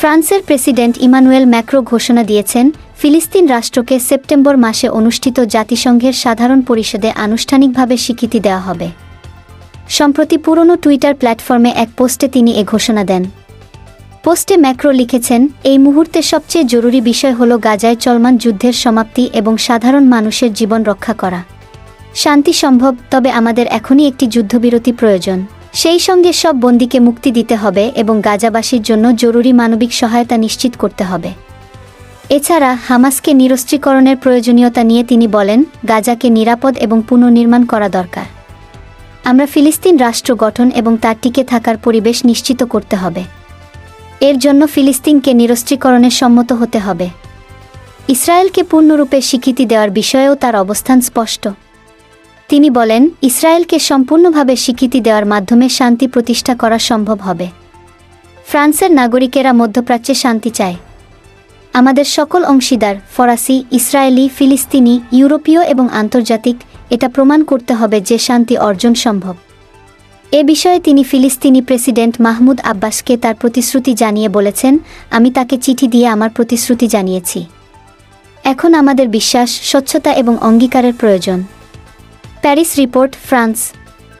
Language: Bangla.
ফ্রান্সের প্রেসিডেন্ট ইমানুয়েল ম্যাক্রো ঘোষণা দিয়েছেন, ফিলিস্তিন রাষ্ট্রকে সেপ্টেম্বর মাসে অনুষ্ঠিত জাতিসংঘের সাধারণ পরিষদে আনুষ্ঠানিকভাবে স্বীকৃতি দেওয়া হবে। সম্প্রতি পুরনো টুইটার প্ল্যাটফর্মে এক পোস্টে তিনি এ ঘোষণা দেন। পোস্টে ম্যাক্রো লিখেছেন, এই মুহূর্তে সবচেয়ে জরুরি বিষয় হল গাজায় চলমান যুদ্ধের সমাপ্তি এবং সাধারণ মানুষের জীবন রক্ষা করা। শান্তি সম্ভব, তবে আমাদের এখনই একটি যুদ্ধবিরতি প্রয়োজন। সেই সঙ্গে সব বন্দীকে মুক্তি দিতে হবে এবং গাজাবাসীর জন্য জরুরি মানবিক সহায়তা নিশ্চিত করতে হবে। এছাড়া হামাসকে নিরস্ত্রীকরণের প্রয়োজনীয়তা নিয়ে তিনি বলেন, গাজাকে নিরাপদ এবং পুনর্নির্মাণ করা দরকার। আমরা ফিলিস্তিন রাষ্ট্র গঠন এবং তার টিকে থাকার পরিবেশ নিশ্চিত করতে হবে। এর জন্য ফিলিস্তিনকে নিরস্ত্রীকরণে সম্মত হতে হবে। ইসরায়েলকে পূর্ণরূপে স্বীকৃতি দেওয়ার বিষয়েও তার অবস্থান স্পষ্ট। তিনি বলেন, ইসরায়েলকে সম্পূর্ণভাবে স্বীকৃতি দেওয়ার মাধ্যমে শান্তি প্রতিষ্ঠা করা সম্ভব হবে। ফ্রান্সের নাগরিকেরা মধ্যপ্রাচ্যে শান্তি চায়। আমাদের সকল অংশীদার, ফরাসি, ইসরায়েলি, ফিলিস্তিনি, ইউরোপীয় এবং আন্তর্জাতিক, এটা প্রমাণ করতে হবে যে শান্তি অর্জন সম্ভব। এ বিষয়ে তিনি ফিলিস্তিনি প্রেসিডেন্ট মাহমুদ আব্বাসকে তার প্রতিশ্রুতি জানিয়ে বলেছেন, আমি তাকে চিঠি দিয়ে আমার প্রতিশ্রুতি জানিয়েছি। এখন আমাদের বিশ্বাস, স্বচ্ছতা এবং অঙ্গীকারের প্রয়োজন। Paris report France